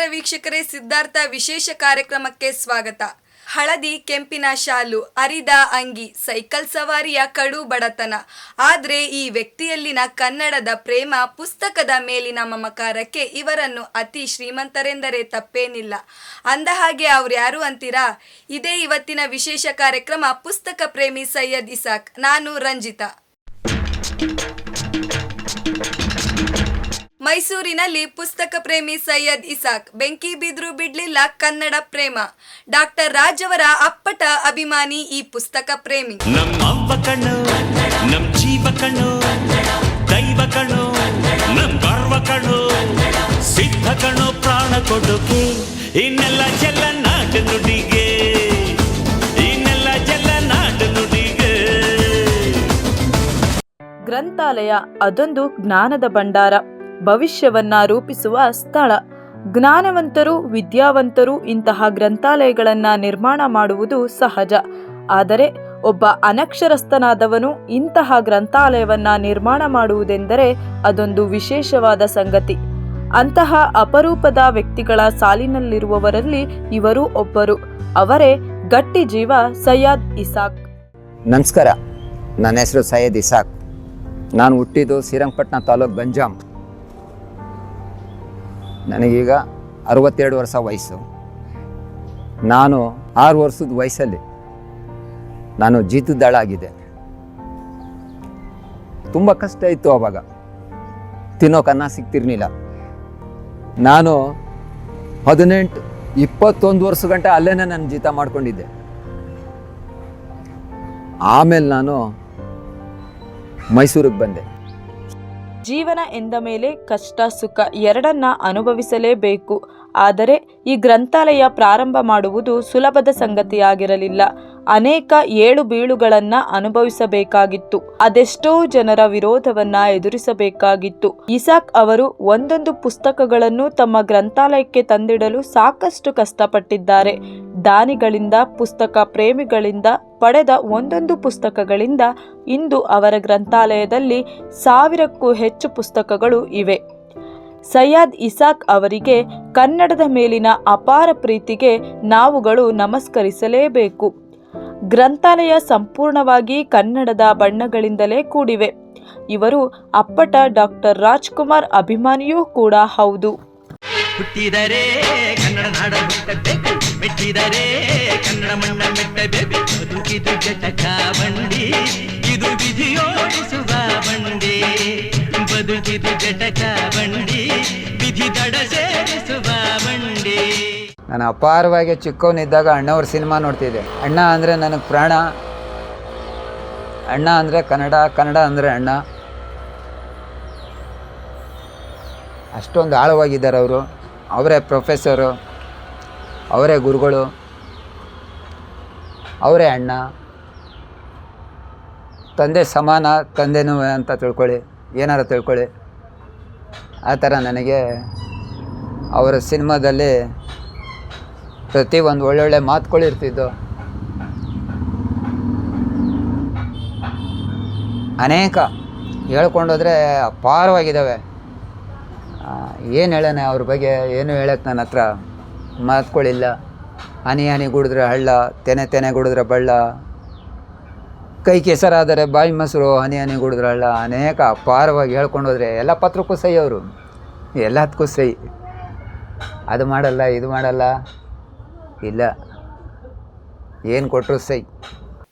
ವೀಕ್ಷಕರೇ, ಸಿದ್ಧಾರ್ಥ ವಿಶೇಷ ಕಾರ್ಯಕ್ರಮಕ್ಕೆ ಸ್ವಾಗತ. ಹಳದಿ, ಕೆಂಪಿನ ಶಾಲು, ಅರಿದ ಅಂಗಿ, ಸೈಕಲ್ ಸವಾರಿಯ ಕಡು ಬಡತನ. ಆದ್ರೆ ಈ ವ್ಯಕ್ತಿಯಲ್ಲಿನ ಕನ್ನಡದ ಪ್ರೇಮ ಪುಸ್ತಕದ ಮೇಲಿನ ಮಮಕಾರಕ್ಕೆ ಇವರನ್ನು ಅತಿ ಶ್ರೀಮಂತರೆಂದರೆ ತಪ್ಪೇನಿಲ್ಲ. ಅಂದ ಹಾಗೆ ಅವ್ರು ಯಾರು ಅಂತೀರಾ? ಇದೇ ಇವತ್ತಿನ ವಿಶೇಷ ಕಾರ್ಯಕ್ರಮ ಪುಸ್ತಕ ಪ್ರೇಮಿ ಸೈಯದ್ ಇಸಾಕ್, ನಾನು ರಂಜಿತಾ. ಮೈಸೂರಿನಲ್ಲಿ ಪುಸ್ತಕ ಪ್ರೇಮಿ ಸೈಯದ್ ಇಸಾಕ್ ಬೆಂಕಿ ಬಿದ್ರು ಬಿಡ್ಲಿಲ್ಲ ಕನ್ನಡ ಪ್ರೇಮ. ಡಾಕ್ಟರ್ ರಾಜವರ ಅವರ ಅಪ್ಪಟ ಅಭಿಮಾನಿ ಈ ಪುಸ್ತಕ ಪ್ರೇಮಿ. ನಮ್ಮ ಕಣ್ಣು ನಮ್ ಜೀವ ಕಣ್ಣು ದೈವ ಕಣ್ಣು ನಮ್ ಗರ್ವ ಕಣ್ಣು ಸಿದ್ಧ ಕಣ್ಣು ಪ್ರಾಣ ಕೊಡುಗೆ. ಇನ್ನೆಲ್ಲ ಜಲ ನಾಟ ನುಡಿಗೆ. ಇನ್ನೆಲ್ಲ ಜಲ ನಾಡು ನುಡಿಗೆ. ಗ್ರಂಥಾಲಯ ಅದೊಂದು ಜ್ಞಾನದ ಭಂಡಾರ. ಭವಿಷ್ಯವನ್ನ ರೂಪಿಸುವ ಸ್ಥಳ. ಜ್ಞಾನವಂತರು, ವಿದ್ಯಾವಂತರು ಇಂತಹ ಗ್ರಂಥಾಲಯಗಳನ್ನ ನಿರ್ಮಾಣ ಮಾಡುವುದು ಸಹಜ. ಆದರೆ ಒಬ್ಬ ಅನಕ್ಷರಸ್ಥನಾದವನು ಇಂತಹ ಗ್ರಂಥಾಲಯವನ್ನ ನಿರ್ಮಾಣ ಮಾಡುವುದೆಂದರೆ ಅದೊಂದು ವಿಶೇಷವಾದ ಸಂಗತಿ. ಅಂತಹ ಅಪರೂಪದ ವ್ಯಕ್ತಿಗಳ ಸಾಲಿನಲ್ಲಿರುವವರಲ್ಲಿ ಇವರು ಒಬ್ಬರು. ಅವರೇ ಗಟ್ಟಿ ಜೀವ ಸಯ್ಯದ್ ಇಸಾಕ್. ನಮಸ್ಕಾರ. ನನ್ನ ಹೆಸರು ಸೈಯದ್ ಇಸಾಕ್. ನಾನು ಹುಟ್ಟಿದ್ದು ಶ್ರೀರಂಗಪಟ್ಟಣ ತಾಲೂಕ್ ಗಂಜಾಂ ನನಗೀಗ ಅರವತ್ತೆರಡು ವರ್ಷ ವಯಸ್ಸು. ನಾನು ಆರು ವರ್ಷದ ವಯಸ್ಸಲ್ಲಿ ನಾನು ಜೀತದಾಳಾಗಿದ್ದೆ. ತುಂಬ ಕಷ್ಟ ಇತ್ತು ಅವಾಗ. ತಿನ್ನೋಕೆ ಅನ್ನ ಸಿಗ್ತಿರ್ಲಿಲ್ಲ. ನಾನು ಹದಿನೆಂಟು, ಇಪ್ಪತ್ತೊಂದು ವರ್ಷ ಗಂಟೆ ಅಲ್ಲೇ ನಾನು ಜೀತ ಮಾಡ್ಕೊಂಡಿದ್ದೆ. ಆಮೇಲೆ ನಾನು ಮೈಸೂರಿಗೆ ಬಂದೆ. ಜೀವನ ಎಂದ ಮೇಲೆ ಕಷ್ಟ ಸುಖ ಎರಡನ್ನ ಅನುಭವಿಸಲೇಬೇಕು. ಆದರೆ ಈ ಗ್ರಂಥಾಲಯ ಪ್ರಾರಂಭ ಮಾಡುವುದು ಸುಲಭದ ಸಂಗತಿಯಾಗಿರಲಿಲ್ಲ. ಅನೇಕ ಏಳು ಬೀಳುಗಳನ್ನ ಅನುಭವಿಸಬೇಕಾಗಿತ್ತು. ಅದೆಷ್ಟೋ ಜನರ ವಿರೋಧವನ್ನ ಎದುರಿಸಬೇಕಾಗಿತ್ತು. ಇಸಾಕ್ ಅವರು ಒಂದೊಂದು ಪುಸ್ತಕಗಳನ್ನು ತಮ್ಮ ಗ್ರಂಥಾಲಯಕ್ಕೆ ತಂದಿಡಲು ಸಾಕಷ್ಟು ಕಷ್ಟಪಟ್ಟಿದ್ದಾರೆ. ದಾನಿಗಳಿಂದ, ಪುಸ್ತಕ ಪ್ರೇಮಿಗಳಿಂದ, ಪಡೆದ ಒಂದೊಂದು ಪುಸ್ತಕಗಳಿಂದ ಇಂದು ಅವರ ಗ್ರಂಥಾಲಯದಲ್ಲಿ ಸಾವಿರಕ್ಕೂ ಹೆಚ್ಚು ಪುಸ್ತಕಗಳು ಇವೆ. ಸಯ್ಯದ್ ಇಸಾಕ್ ಅವರಿಗೆ ಕನ್ನಡದ ಮೇಲಿನ ಅಪಾರ ಪ್ರೀತಿಗೆ ನಾವುಗಳು ನಮಸ್ಕರಿಸಲೇಬೇಕು. ಗ್ರಂಥಾಲಯ ಸಂಪೂರ್ಣವಾಗಿ ಕನ್ನಡದ ಬಣ್ಣಗಳಿಂದಲೇ ಕೂಡಿವೆ. ಇವರು ಅಪ್ಪಟ ಡಾಕ್ಟರ್ ರಾಜ್ಕುಮಾರ್ ಅಭಿಮಾನಿಯೂ ಕೂಡ ಹೌದು. ಹುಟ್ಟಿದರೆ ಕನ್ನಡ ನಾಡ ಹುಟ್ಟಬೇಕು. ಮೆಟ್ಟಿದರೆ ಕನ್ನಡ ಮಣ್ಣ ಮೆಟ್ಟಬೇಕು. ಬದುಕಿದು ಜಟಕ ಬಂಡಿ ಇದು ವಿಧಿಯೋಡಿಸುವ ಬಂಡಿ. ಬದುಕಿದು ಜಟಕ ಬಂಡಿ ವಿಧಿ ದಡ ನಾನು ಅಪಾರವಾಗಿ ಚಿಕ್ಕವನಿದ್ದಾಗ ಅಣ್ಣವ್ರ ಸಿನಿಮಾ ನೋಡ್ತಿದ್ದೆ. ಅಣ್ಣ ಅಂದರೆ ನನಗೆ ಪ್ರಾಣ. ಅಣ್ಣ ಅಂದರೆ ಕನ್ನಡ ಕನ್ನಡ ಅಂದರೆ ಅಣ್ಣ. ಅಷ್ಟೊಂದು ಆಳವಾಗಿದ್ದಾರೆ ಅವರು. ಅವರೇ ಪ್ರೊಫೆಸರು, ಅವರೇ ಗುರುಗಳು, ಅವರೇ ಅಣ್ಣ. ತಂದೆ ಸಮಾನ, ತಂದೆನೂ ಅಂತ ತಿಳ್ಕೊಳ್ಳಿ. ಏನಾರು ತಿಳ್ಕೊಳ್ಳಿ. ಆ ಥರ ನನಗೆ ಅವರ ಸಿನಿಮಾದಲ್ಲಿ ಪ್ರತಿ ಒಂದು ಒಳ್ಳೊಳ್ಳೆ ಮಾತುಗಳಿರ್ತಿದ್ದು ಅನೇಕ ಹೇಳ್ಕೊಂಡೋದ್ರೆ ಅಪಾರವಾಗಿದ್ದಾವೆ. ಏನು ಹೇಳೋಣ ಅವ್ರ ಬಗ್ಗೆ? ಏನು ಹೇಳಕ್ಕೆ ನನ್ನ ಹತ್ರ? ಮಾತುಗಳಿಲ್ಲ. ಹನಿ ಹನಿ ಗುಡಿದ್ರೆ ಹಳ್ಳ, ತೆನೆ ತೆನೆ ಗುಡಿದ್ರೆ ಬಳ್ಳ. ಕೈ ಕೆಸರಾದರೆ ಬಾಯಿ ಮೊಸರು, ಹನಿ ಹನಿ ಗುಡಿದ್ರೆ ಹಳ್ಳ. ಅನೇಕ ಅಪಾರವಾಗಿ ಹೇಳ್ಕೊಂಡೋದ್ರೆ ಎಲ್ಲ ಪತ್ರಕ್ಕೂ ಸೈ ಅವರು. ಎಲ್ಲದಕ್ಕೂ ಸೈ ಅದು ಮಾಡಲ್ಲ, ಇದು ಮಾಡಲ್ಲ. ಇಲ್ಲ. ಏನು ಕೊಟ್ಟರು ಸೈ?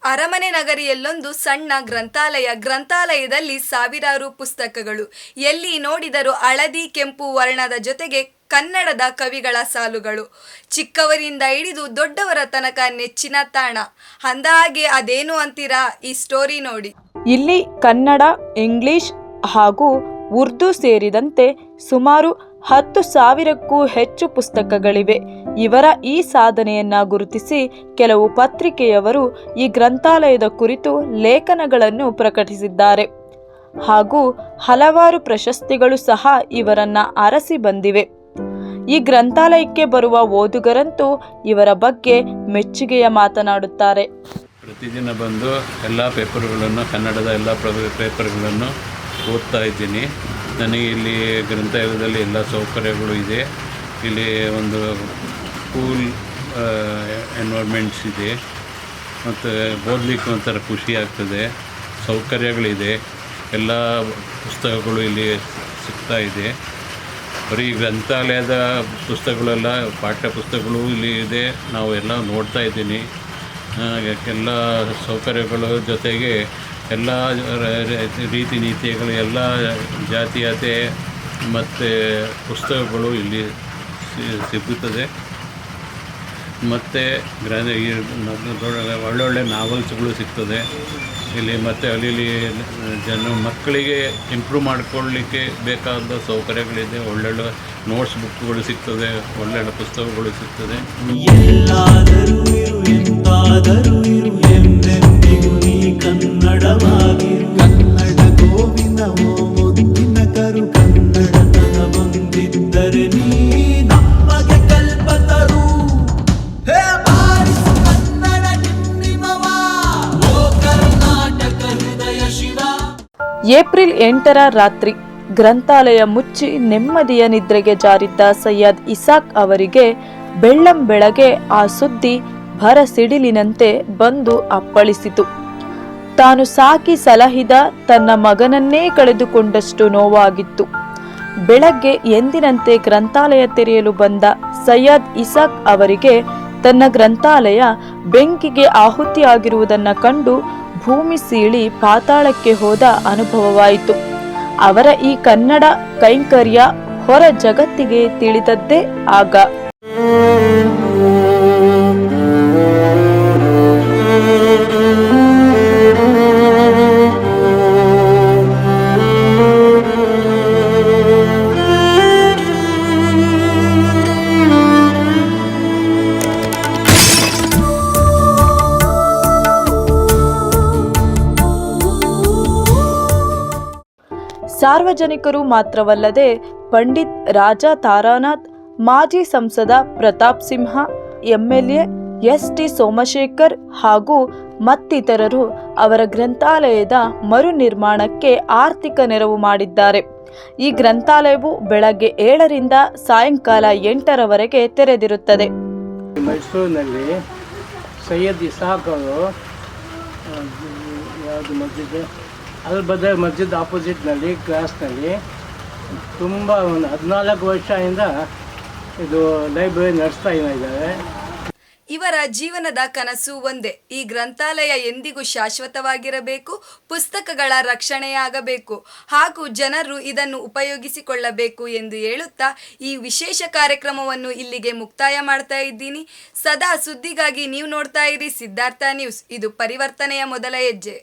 ಅರಮನೆ ನಗರಿಯಲ್ಲೊಂದು ಸಣ್ಣ ಗ್ರಂಥಾಲಯ ಗ್ರಂಥಾಲಯದಲ್ಲಿ ಸಾವಿರಾರು ಪುಸ್ತಕಗಳು. ಎಲ್ಲಿ ನೋಡಿದರೂ ಹಳದಿ ಕೆಂಪು ವರ್ಣದ ಜೊತೆಗೆ ಕನ್ನಡದ ಕವಿಗಳ ಸಾಲುಗಳು. ಚಿಕ್ಕವರಿಂದ ಹಿಡಿದು ದೊಡ್ಡವರ ತನಕ ನೆಚ್ಚಿನ ತಾಣ. ಅಂದಹಾಗೆ ಅದೇನು ಅಂತೀರಾ ಈ ಸ್ಟೋರಿ ನೋಡಿ. ಇಲ್ಲಿ ಕನ್ನಡ ಇಂಗ್ಲಿಷ್ ಹಾಗೂ ಉರ್ದು ಸೇರಿದಂತೆ ಸುಮಾರು ಹತ್ತು ಸಾವಿರಕ್ಕೂ ಹೆಚ್ಚು ಪುಸ್ತಕಗಳಿವೆ. ಇವರ ಈ ಸಾಧನೆಯನ್ನ ಗುರುತಿಸಿ ಕೆಲವು ಪತ್ರಿಕೆಯವರು ಈ ಗ್ರಂಥಾಲಯದ ಕುರಿತು ಲೇಖನಗಳನ್ನು ಪ್ರಕಟಿಸಿದ್ದಾರೆ. ಹಾಗೂ ಹಲವಾರು ಪ್ರಶಸ್ತಿಗಳು ಸಹ ಇವರನ್ನ ಅರಸಿ ಬಂದಿವೆ. ಈ ಗ್ರಂಥಾಲಯಕ್ಕೆ ಬರುವ ಓದುಗರಂತೂ ಇವರ ಬಗ್ಗೆ ಮೆಚ್ಚುಗೆಯ ಮಾತನಾಡುತ್ತಾರೆ. ಪ್ರತಿದಿನ ಬಂದು ಎಲ್ಲ ಪೇಪರ್ಗಳನ್ನು, ಕನ್ನಡದ ಎಲ್ಲ ಪ್ರ- ಪೇಪರ್ಗಳನ್ನು ಓದ್ತಾ ಇದ್ದೀನಿ. ನನಗೆ ಇಲ್ಲಿ ಗ್ರಂಥಾಲಯದಲ್ಲಿ ಎಲ್ಲ ಸೌಕರ್ಯಗಳು ಇದೆ. ಇಲ್ಲಿ ಒಂದು ಕೂಲ್ ಎನ್ವೈರ್ಮೆಂಟ್ಸ್ ಇದೆ. ಮತ್ತು ಓದಲಿಕ್ಕೆ ಒಂಥರ ಖುಷಿ ಆಗ್ತದೆ. ಸೌಕರ್ಯಗಳಿದೆ. ಎಲ್ಲ ಪುಸ್ತಕಗಳು ಇಲ್ಲಿ ಸಿಗ್ತಾ ಇದೆ. ಬರೀ ಗ್ರಂಥಾಲಯದ ಪುಸ್ತಕಗಳೆಲ್ಲ, ಪಾಠ್ಯ ಪುಸ್ತಕಗಳು ಇಲ್ಲಿ ಇದೆ. ನಾವು ಎಲ್ಲ ನೋಡ್ತಾ ಇದ್ದೀನಿ. ಎಲ್ಲ ಸೌಕರ್ಯಗಳ ಜೊತೆಗೆ ಎಲ್ಲ ರೀತಿ ನೀತಿಗಳು, ಎಲ್ಲ ಜಾತೀಯತೆ ಮತ್ತು ಪುಸ್ತಕಗಳು ಇಲ್ಲಿ ಸಿಗುತ್ತದೆ. ಮತ್ತು ನ- ಒಳ್ಳೊಳ್ಳೆ ನಾವೆಲ್ಸ್ಗಳು ಸಿಗ್ತದೆ. ಇಲ್ಲಿ ಮತ್ತು ಅಲ್ಲಿ ಜನ ಮಕ್ಕಳಿಗೆ ಇಂಪ್ರೂವ್ ಮಾಡ್ಕೊಳ್ಳಿಕ್ಕೆ ಬೇಕಾದ ಸೌಕರ್ಯಗಳಿದೆ. ಒಳ್ಳೊಳ್ಳೆ ನೋಟ್ಸ್ ಬುಕ್ಗಳು ಸಿಗ್ತದೆ, ಒಳ್ಳೊಳ್ಳೆ ಪುಸ್ತಕಗಳು ಸಿಗ್ತದೆ. ಎಲ್ಲಾದರೂ ಎಂತಾದರೂ ಎಂದೆಂದಿಗೂ ನೀ ಕನ್ನಡವಾಗಿರು ಏಪ್ರಿಲ್ ಎಂಟರ ರಾತ್ರಿ ಗ್ರಂಥಾಲಯ ಮುಚ್ಚಿ ನೆಮ್ಮದಿಯ ನಿದ್ರೆಗೆ ಜಾರಿದ್ದ ಸೈಯದ್ ಇಸಾಕ್ ಅವರಿಗೆ ಬೆಳ್ಳಂ ಬೆಳಗ್ಗೆ ಆ ಸುದ್ದಿ ಭರ ಸಿಡಿಲಿನಂತೆ ಬಂದು ಅಪ್ಪಳಿಸಿತು. ತಾನು ಸಾಕಿ ಸಲಹಿದ ತನ್ನ ಮಗನನ್ನೇ ಕಳೆದುಕೊಂಡಷ್ಟು ನೋವಾಗಿತ್ತು. ಬೆಳಗ್ಗೆ ಎಂದಿನಂತೆ ಗ್ರಂಥಾಲಯ ತೆರೆಯಲು ಬಂದ ಸೈಯದ್ ಇಸಾಕ್ ಅವರಿಗೆ ತನ್ನ ಗ್ರಂಥಾಲಯ ಬೆಂಕಿಗೆ ಆಹುತಿಯಾಗಿರುವುದನ್ನು ಕಂಡು ಭೂಮಿ ಸೀಳಿ ಪಾತಾಳಕ್ಕೆ ಹೋದ ಅನುಭವವಾಯಿತು. ಅವರ ಈ ಕನ್ನಡ ಕೈಂಕರ್ಯ ಹೊರ ಜಗತ್ತಿಗೆ ತಿಳಿದದ್ದೇ ಆಗ. ಸಾರ್ವಜನಿಕರು ಮಾತ್ರವಲ್ಲದೆ ಪಂಡಿತ್ ರಾಜ ತಾರಾನಾಥ್, ಮಾಜಿ ಸಂಸದ Pratap Simha, MLA S T Somashekar ಹಾಗೂ ಮತ್ತಿತರರು ಅವರ ಗ್ರಂಥಾಲಯದ ಮರು ನಿರ್ಮಾಣಕ್ಕೆ ಆರ್ಥಿಕ ನೆರವು ಮಾಡಿದ್ದಾರೆ. ಈ ಗ್ರಂಥಾಲಯವು ಬೆಳಗ್ಗೆ ಏಳರಿಂದ ಸಾಯಂಕಾಲ ಎಂಟರವರೆಗೆ ತೆರೆದಿರುತ್ತದೆ. ಮೈಸೂರಿನಲ್ಲಿ ಸೈಯದ್ ಇಸಾಕ್ ಅವರು ಯಾವುದು ಅಲ್ ಬದ ಮಸ್ಜಿದ್ ಆಪೋಸಿಟ್ನಲ್ಲಿ ಕ್ಲಾಸ್ನಲ್ಲಿ ತುಂಬ ಒಂದು ಹದಿನಾಲ್ಕು ವರ್ಷದಿಂದ ಇದು ಲೈಬ್ರರಿ ನಡೆಸ್ತಾ ಇದ್ದಾರೆ ಇವರ ಜೀವನದ ಕನಸು ಒಂದೇ. ಈ ಗ್ರಂಥಾಲಯ ಎಂದಿಗೂ ಶಾಶ್ವತವಾಗಿರಬೇಕು, ಪುಸ್ತಕಗಳ ರಕ್ಷಣೆಯಾಗಬೇಕು, ಹಾಗೂ ಜನರು ಇದನ್ನು ಉಪಯೋಗಿಸಿಕೊಳ್ಳಬೇಕು ಎಂದು ಹೇಳುತ್ತಾ ಈ ವಿಶೇಷ ಕಾರ್ಯಕ್ರಮವನ್ನು ಇಲ್ಲಿಗೆ ಮುಕ್ತಾಯ ಮಾಡ್ತಾ ಇದ್ದೀನಿ. ಸದಾ ಸುದ್ದಿಗಾಗಿ ನೀವು ನೋಡ್ತಾ ಇರಿ ಸಿದ್ಧಾರ್ಥ ನ್ಯೂಸ್. ಇದು ಪರಿವರ್ತನೆಯ ಮೊದಲ ಹೆಜ್ಜೆ.